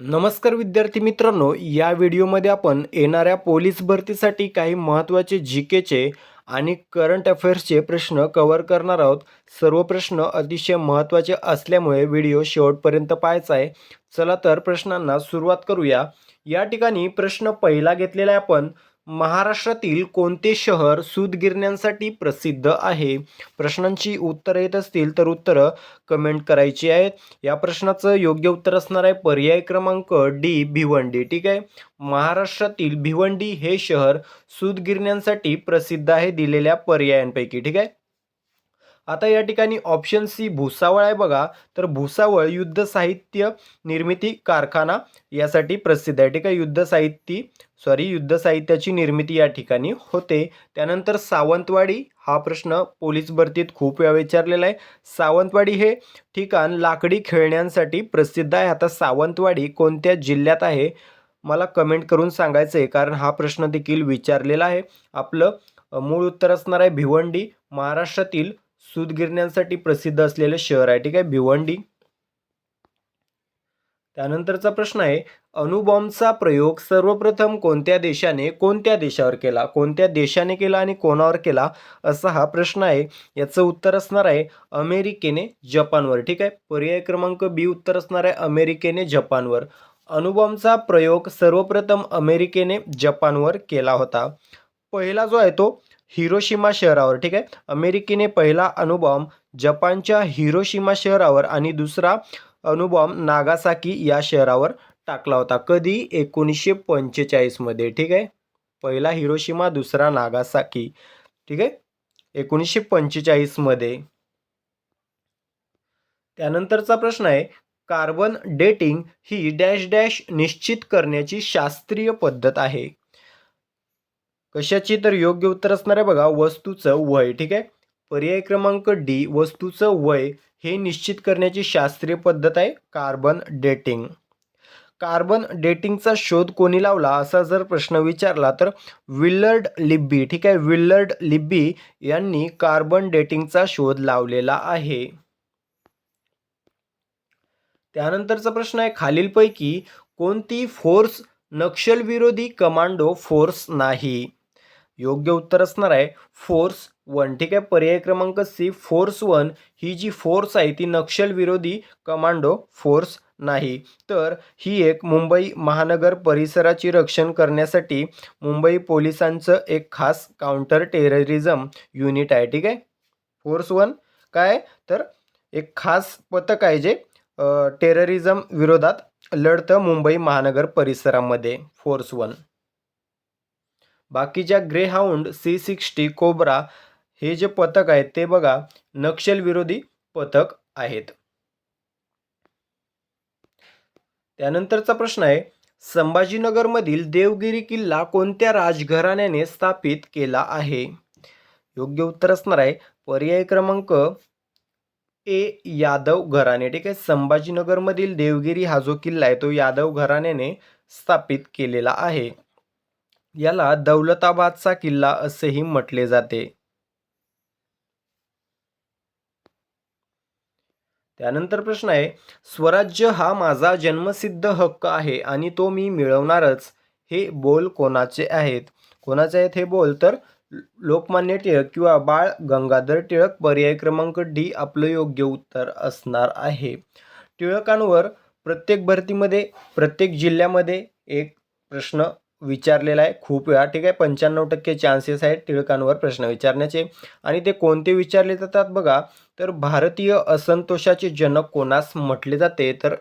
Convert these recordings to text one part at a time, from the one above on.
नमस्कार विद्यार्थी मित्रांनो या व्हिडिओमध्ये आपण येणाऱ्या पोलीस भरतीसाठी काही महत्त्वाचे जी केचे आणि करंट अफेअर्सचे प्रश्न कव्हर करणार आहोत. सर्व प्रश्न अतिशय महत्त्वाचे असल्यामुळे व्हिडिओ शेवटपर्यंत पाहायचा आहे. चला तर प्रश्नांना सुरुवात करूया. या ठिकाणी प्रश्न पहिला घेतलेला आहे आपण. महाराष्ट्रातील कोणते शहर सूतगिरण्यांसाठी प्रसिद्ध आहे? प्रश्नांची उत्तरं येत असतील तर उत्तरं कमेंट करायची आहेत. या प्रश्नाचं योग्य उत्तर असणार आहे पर्याय क्रमांक डी भिवंडी. ठीक आहे? महाराष्ट्रातील भिवंडी हे शहर सूतगिरण्यांसाठी प्रसिद्ध आहे दिलेल्या पर्यायांपैकी. ठीक आहे? आता या ठिकाणी ऑप्शन सी भुसावळ आहे बघा. तर भुसावळ युद्ध साहित्य निर्मिती कारखाना यासाठी प्रसिद्ध आहे. ठीक आहे युद्ध साहित्य सॉरी युद्ध साहित्याची निर्मिती या ठिकाणी होते. त्यानंतर सावंतवाडी हा प्रश्न पोलीस भरतीत खूप वेळा विचारलेला आहे. सावंतवाडी हे ठिकाण लाकडी खेळण्यांसाठी प्रसिद्ध आहे. आता सावंतवाडी कोणत्या जिल्ह्यात आहे? मला कमेंट करून सांगायचं आहे कारण हा प्रश्न देखील विचारलेला आहे. आपलं मूळ उत्तर असणार आहे भिवंडी महाराष्ट्रातील सूतगिरण्यांसाठी प्रसिद्ध असलेलं शहर आहे. ठीक आहे? भिवंडी. त्यानंतरचा प्रश्न आहे अणुबॉम्बचा प्रयोग सर्वप्रथम कोणत्या देशाने कोणत्या देशावर केला? कोणत्या देशाने केला आणि कोणावर केला? असा हा प्रश्न आहे. याचं उत्तर असणार आहे अमेरिकेने जपानवर. ठीक आहे? पर्याय क्रमांक बी उत्तर असणार आहे अमेरिकेने जपानवर. अणुबॉम्बचा प्रयोग सर्वप्रथम अमेरिकेने जपानवर केला होता. पहिला जो आहे तो हिरोशिमा शहरावर ठीक आहे? अमेरिकेने पहिला अणुबॉम्ब जपानच्या हिरोशिमा शहरावर आणि दुसरा अणुबॉम्ब नागासाकी या शहरावर टाकला होता. कधी? एकोणीसशे पंचेचाळीसमध्ये ठीक आहे? पहिला हिरोशिमा दुसरा नागासाकी ठीक आहे? एकोणीसशे पंचेचाळीसमध्ये त्यानंतरचा प्रश्न आहे कार्बन डेटिंग ही डॅश डॅश निश्चित करण्याची शास्त्रीय पद्धत आहे. कशाची तर योग्य उत्तर असणार आहे बघा वस्तूचं वय ठीक आहे? पर्याय क्रमांक डी वस्तूचं वय हे निश्चित करण्याची शास्त्रीय पद्धत आहे कार्बन डेटिंग. कार्बन डेटिंगचा शोध कोणी लावला असा जर प्रश्न विचारला तर विल्लर्ड लिब्बी ठीक आहे? विल्लर्ड लिब्बी यांनी कार्बन डेटिंगचा शोध लावलेला आहे. त्यानंतरचा प्रश्न आहे खालीलपैकी कोणती फोर्स नक्षलविरोधी कमांडो फोर्स नाही? योग्य उत्तर असणार आहे. Force one. ठीक आहे? पर्याय क्रमांक सी. फोर्स वन ही जी फोर्स आहे ती नक्षलविरोधी कमांडो फोर्स नाही. तर ही एक मुंबई महानगर परिसराची रक्षण करण्यासाठी मुंबई पोलिसांचं एक खास काउंटर टेररिझम युनिट आहे. ठीक आहे? Force one. काय? तर एक खास पथक आहे जे टेररिझम विरोधात लढतं मुंबई महानगर परिसरामध्ये. Force one. बाकीच्या ग्रेहाऊंड सी सिक्स्टी कोबरा हे जे पथक आहेत ते बघा नक्षलविरोधी पथक आहेत. त्यानंतरचा प्रश्न आहे संभाजीनगरमधील देवगिरी किल्ला कोणत्या राजघराण्याने स्थापित केला आहे. योग्य उत्तर असणार आहे पर्याय क्रमांक ए यादव घराणे. ठीक आहे संभाजीनगरमधील देवगिरी हा जो किल्ला आहे तो यादव घराण्याने स्थापित केलेला आहे. याला दौलताबादचा किल्ला असेही म्हटले जाते. त्यानंतर प्रश्न आहे स्वराज्य हा माझा जन्मसिद्ध हक्क आहे आणि तो मी मिळवणारच. हे बोल कोणाचे आहेत? कोणाचे आहेत हे बोल? तर लोकमान्य टिळक किंवा बाळ गंगाधर टिळक पर्याय क्रमांक डी आपलं योग्य उत्तर असणार आहे. टिळकांवर प्रत्येक भरतीमध्ये प्रत्येक जिल्ह्यामध्ये एक प्रश्न विचारलेला आहे. खूप वेळा. ठीक आहे? पंच्याण्णव टक्के चान्सेस आहेत टिळकांवर प्रश्न विचारण्याचे. आणि ते कोणते विचारले जातात बघा. तर भारतीय असंतोषाचे जनक कोणास म्हटले जाते? तर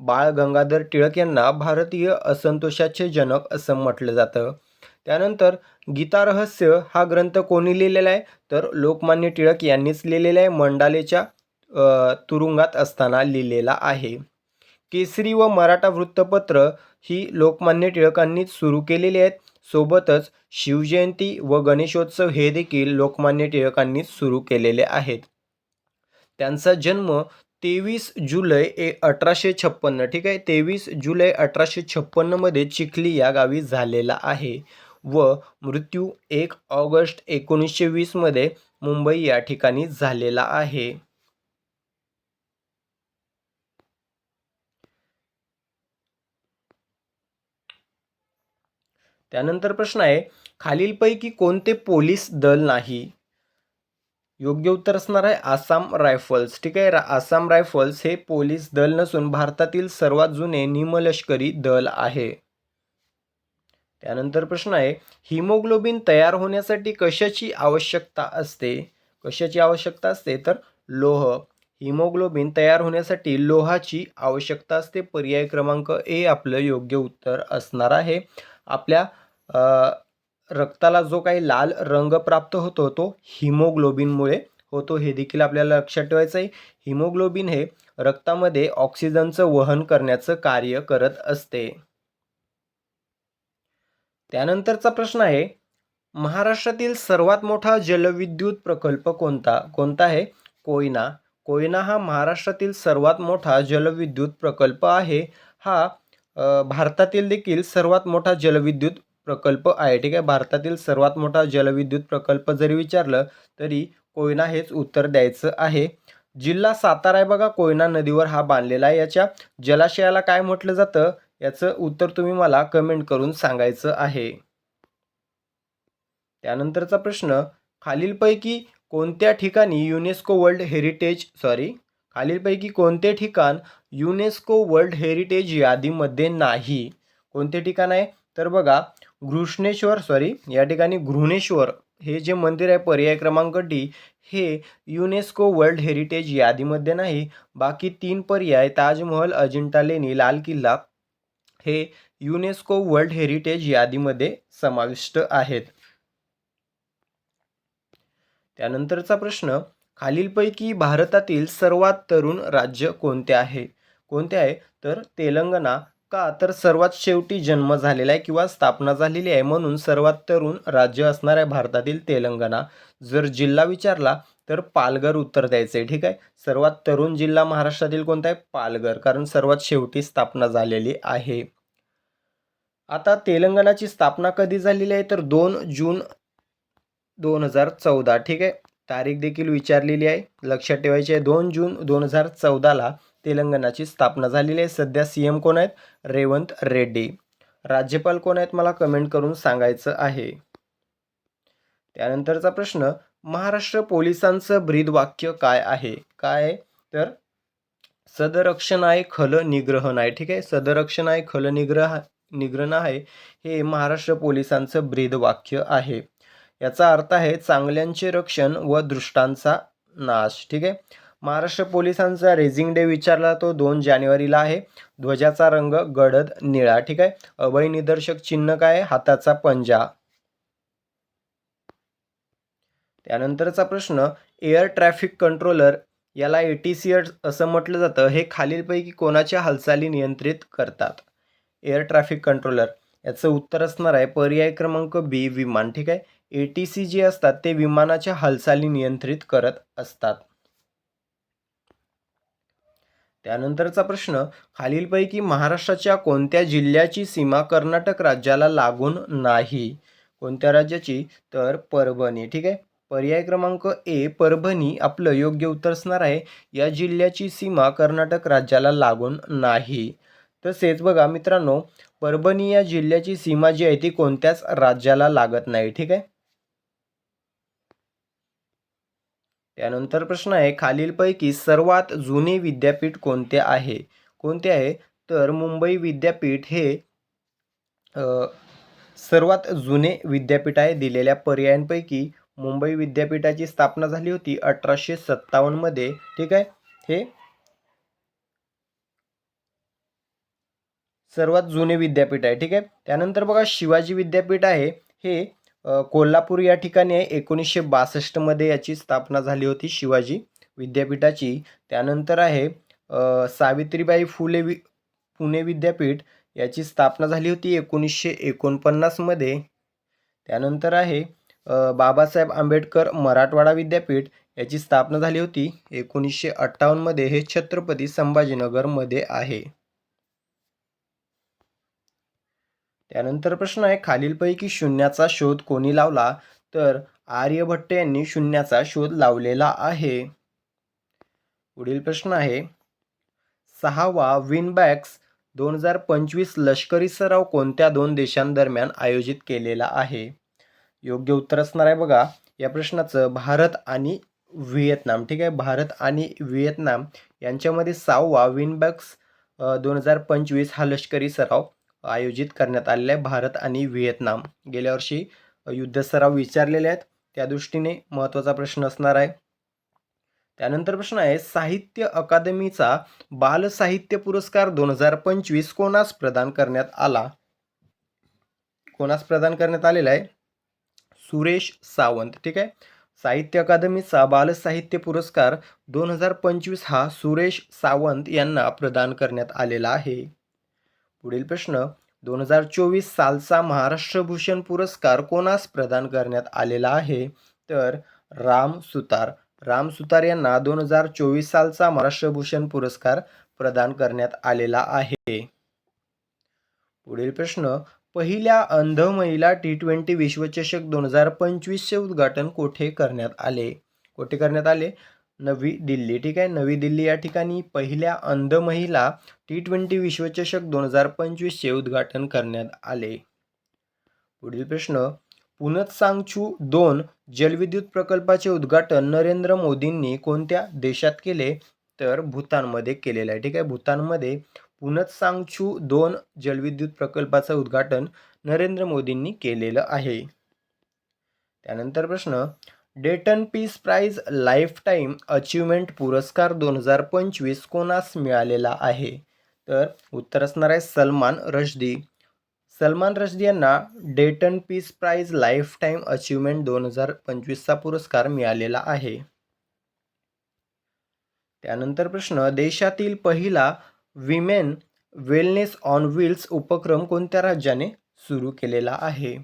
बाळ गंगाधर टिळक यांना भारतीय असंतोषाचे जनक असं म्हटलं जातं. त्यानंतर गीता रहस्य हा ग्रंथ कोणी लिहिलेला आहे? तर लोकमान्य टिळक यांनीच लिहिलेला आहे. मंडालेच्या तुरुंगात असताना लिहिलेला आहे. केसरी व मराठा वृत्तपत्र ही लोकमान्य टिळकांनीच सुरू केलेली आहेत. सोबतच शिवजयंती व गणेशोत्सव हे देखील लोकमान्य टिळकांनीच सुरू केलेले आहेत. त्यांचा जन्म तेवीस जुलै ए अठराशे छप्पन्न ठीक आहे? तेवीस जुलै अठराशे छप्पन्नमध्ये चिखली या गावी झालेला आहे व मृत्यू एक ऑगस्ट एकोणीसशे वीसमध्ये मुंबई या ठिकाणी झालेला आहे. त्यानंतर प्रश्न आहे खालीलपैकी कोणते पोलीस दल नाही? योग्य उत्तर असणार आहे आसाम रायफल्स. ठीक आहे रा- आसाम रायफल्स हे पोलीस दल नसून भारतातील सर्वात जुने निमलष्करी दल आहे. त्यानंतर प्रश्न आहे हिमोग्लोबिन तयार होण्यासाठी कशाची आवश्यकता असते? कशाची आवश्यकता असते? तर लोह. हिमोग्लोबिन तयार होण्यासाठी लोहाची आवश्यकता असते. पर्याय क्रमांक ए आपलं योग्य उत्तर असणार आहे. आपल्या रक्ताला जो काही लाल रंग प्राप्त होतो तो हिमोग्लोबिनमुळे होतो. हे देखील आपल्याला लक्षात ठेवायचं आहे. हिमोग्लोबिन हे रक्तामध्ये ऑक्सिजनचं वहन करण्याचं कार्य करत असते. त्यानंतरचा प्रश्न आहे महाराष्ट्रातील सर्वात मोठा जलविद्युत प्रकल्प कोणता? कोणता आहे? कोयना. कोयना हा महाराष्ट्रातील सर्वात मोठा जलविद्युत प्रकल्प आहे. हा भारतातील देखील सर्वात मोठा जलविद्युत प्रकल्प आहे. ठीक आहे. भारतातील सर्वात मोठा जलविद्युत प्रकल्प जरी विचारलं तरी कोयना हेच उत्तर द्यायचं आहे. जिल्हा सातारा आहे बघा. कोयना नदीवर हा बांधलेला आहे. याच्या जलाशयाला काय म्हटलं जातं? याचं उत्तर तुम्ही मला कमेंट करून सांगायचं आहे. त्यानंतरचा प्रश्न खालीलपैकी कोणत्या ठिकाणी युनेस्को वर्ल्ड हेरिटेज सॉरी खालीलपैकी कोणते ठिकाण युनेस्को वर्ल्ड हेरिटेज यादीमध्ये नाही? कोणते ठिकाण आहे? तर बघा घृष्णेश्वर सॉरी या ठिकाणी घृणेश्वर हे जे मंदिर आहे पर्याय क्रमांक डी हे युनेस्को वर्ल्ड हेरिटेज यादीमध्ये नाही बाकी तीन पर्याय ताजमहल अजिंठा लेणी लाल किल्ला हे युनेस्को वर्ल्ड हेरिटेज यादीमध्ये समाविष्ट आहेत. त्यानंतरचा प्रश्न खालीलपैकी भारतातील सर्वात तरुण राज्य कोणते आहे? कोणते आहे? तर तेलंगणा का? तर सर्वात शेवटी जन्म झालेला आहे किंवा स्थापना झालेली आहे म्हणून सर्वात तरुण राज्य असणार आहे भारतातील तेलंगणा. जर जिल्हा विचारला तर पालघर उत्तर द्यायचं आहे ठीक आहे? सर्वात तरुण जिल्हा महाराष्ट्रातील कोणता आहे? पालघर कारण सर्वात शेवटी स्थापना झालेली आहे. आता तेलंगणाची स्थापना कधी झालेली आहे? तर दोन जून दोन हजार चौदा ठीक आहे? तारीख देखील विचारलेली आहे. लक्षात ठेवायची आहे दोन जून दोन हजार चौदाला तेलंगणाची स्थापना झालेली आहे. सध्या सी एम कोण आहेत? रेवंत रेड्डी. राज्यपाल कोण आहेत मला कमेंट करून सांगायचं आहे? त्यानंतरचा प्रश्न महाराष्ट्र पोलिसांचं ब्रीद वाक्य काय आहे? काय? तर सदरक्षण आहे खल निग्रहण आहे. ठीक आहे? सदरक्षण आहे खल निग्रह निग्रहण आहे. हे महाराष्ट्र पोलिसांचं ब्रीद वाक्य आहे. याचा अर्थ आहे चांगल्यांचे रक्षण व दृष्टांचा नाश. ठीक आहे? महाराष्ट्र पोलिसांचा रेझिंग डे विचारला तो दोन जानेवारीला आहे. ध्वजाचा रंग गडद निळा. ठीक आहे? अभय निदर्शक चिन्ह काय आहे? हाताचा पंजा. त्यानंतरचा प्रश्न एअर ट्रॅफिक कंट्रोलर याला ए टी सी असं म्हटलं जातं. हे खालीलपैकी कोणाच्या हालचाली नियंत्रित करतात? एअर ट्रॅफिक कंट्रोलर याचं उत्तर असणार आहे पर्याय क्रमांक बी विमान. ठीक आहे? ए टी सी जे असतात ते विमानाच्या हालचाली नियंत्रित करत असतात. त्यानंतरचा प्रश्न खालीलपैकी महाराष्ट्राच्या कोणत्या जिल्ह्याची सीमा कर्नाटक राज्याला लागून नाही? कोणत्या राज्याची? तर परभणी. ठीक आहे? पर्याय क्रमांक ए परभणी. आपलं योग्य उत्तर असणार आहे या जिल्ह्याची सीमा कर्नाटक राज्याला लागून नाही. तसेच बघा मित्रांनो परभणी या जिल्ह्याची सीमा जी आहे ती कोणत्याच राज्याला लागत नाही. ठीक आहे? त्यानंतर प्रश्न आहे खालीलपैकी सर्वात जुने विद्यापीठ कोणते आहे? कोणते आहे? तर मुंबई विद्यापीठ हे सर्वात जुने विद्यापीठ आहे. दिलेल्या पर्यायांपैकी मुंबई विद्यापीठाची स्थापना झाली होती अठराशे सत्तावन्नमध्ये ठीक आहे? हे सर्वात जुने विद्यापीठ आहे. ठीक आहे? त्यानंतर बघा शिवाजी विद्यापीठ आहे. हे कोल्हापूर या ठिकाणी एकोणीसशे बासष्टमध्ये याची स्थापना झाली होती शिवाजी विद्यापीठाची. त्यानंतर आहे सावित्रीबाई फुले वि पुणे विद्यापीठ याची स्थापना झाली होती एकोणीसशे एकोणपन्नासमध्ये त्यानंतर आहे बाबासाहेब आंबेडकर मराठवाडा विद्यापीठ याची स्थापना झाली होती एकोणीसशे अठ्ठावन्नमध्ये हे छत्रपती संभाजीनगरमध्ये आहे. त्यानंतर प्रश्न आहे खालीलपैकी शून्याचा शोध कोणी लावला? तर आर्यभट्ट यांनी शून्याचा शोध लावलेला आहे. पुढील प्रश्न आहे सहावा विनबॅक्स दोन हजार पंचवीस लष्करी सराव कोणत्या दोन देशांदरम्यान आयोजित केलेला आहे? योग्य उत्तर असणार आहे बघा या प्रश्नाचं भारत आणि व्हिएतनाम ठीक आहे? भारत आणि व्हिएतनाम यांच्यामध्ये सहावा विनबॅक्स दोन हजार पंचवीस हा लष्करी सराव आयोजित करण्यात आलेला आहे भारत आणि व्हिएतनाम. गेल्या वर्षी युद्धसराव विचारलेले आहेत त्या दृष्टीने महत्त्वाचा प्रश्न असणार आहे. त्यानंतर प्रश्न आहे साहित्य अकादमीचा बाल साहित्य पुरस्कार दोन हजार पंचवीस कोणास प्रदान करण्यात आला? कोणास प्रदान करण्यात आलेला आहे? सुरेश सावंत. ठीक आहे? साहित्य अकादमीचा बाल साहित्य पुरस्कार दोन हजार पंचवीस हा सुरेश सावंत यांना प्रदान करण्यात आलेला आहे. पुढील प्रश्न दोन हजार चोवीस सालचा महाराष्ट्र भूषण पुरस्कार कोणास प्रदान करण्यात आलेला आहे? तर राम सुतार. राम सुतार यांना दोन हजार चोवीस सालचा महाराष्ट्र भूषण पुरस्कार प्रदान करण्यात आलेला आहे. पुढील प्रश्न पहिल्या अंध महिला टी ट्वेंटी विश्वचषक दोन हजार पंचवीसचे उद्घाटन कोठे करण्यात आले? कोठे करण्यात आले? नवी दिल्ली. ठीक आहे? नवी दिल्ली या ठिकाणी पहिल्या अंध महिला टी ट्वेंटी विश्वचषक दोन हजार पंचवीसचे उद्घाटन करण्यात आले. पुढील प्रश्न पुनत्सांगचू दोन जलविद्युत प्रकल्पाचे उद्घाटन नरेंद्र मोदींनी कोणत्या देशात केले? तर भूतानमध्ये केलेलं आहे. ठीक आहे? भूतानमध्ये पुनत्सांगचू दोन जलविद्युत प्रकल्पाचं उद्घाटन नरेंद्र मोदींनी केलेलं आहे. त्यानंतर प्रश्न Dayton peace prize lifetime achievement पुरस्कार दोन हजार पंचवीस कोणास मिळालेला आहे? तर उत्तर असणार आहे सलमान रश्दी. सलमान रश्दी यांना Dayton peace prize lifetime achievement दोन हजार पंचवीसचा पुरस्कार मिळालेला आहे. त्यानंतर प्रश्न देशातील पहिला विमेन वेलनेस ऑन व्हील्स उपक्रम कोणत्या राज्याने सुरू केलेला आहे?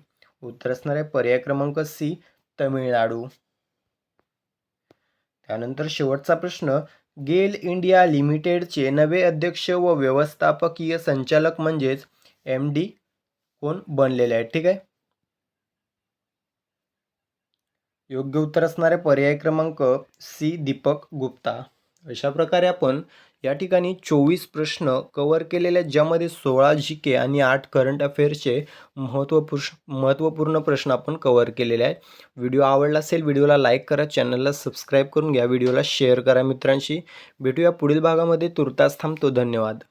उत्तर असणार आहे पर्याय क्रमांक सी तमिळनाडू. त्यानंतर शेवटचा प्रश्न गेल इंडिया लिमिटेडचे नवे अध्यक्ष व व्यवस्थापकीय संचालक म्हणजेच एम डी कोण बनलेले आहेत ठीक आहे? योग्य उत्तर असणारे पर्याय क्रमांक सी दीपक गुप्ता. अशा प्रकारे आपण या ठिकाणी चोवीस प्रश्न कवर केलेले आहेत ज्यामध्ये सोळा जी के आणि आठ करंट अफेअर्सचे महत्त्वपूर्ण महत्त्वपूर्ण प्रश्न आपण कवर केलेले आहेत. व्हिडिओ आवडला असेल व्हिडिओला लाईक करा चॅनलला सबस्क्राईब करून घ्या व्हिडिओला शेअर करा मित्रांशी. भेटूया पुढील भागामध्ये. तुर्तास थांबतो. धन्यवाद.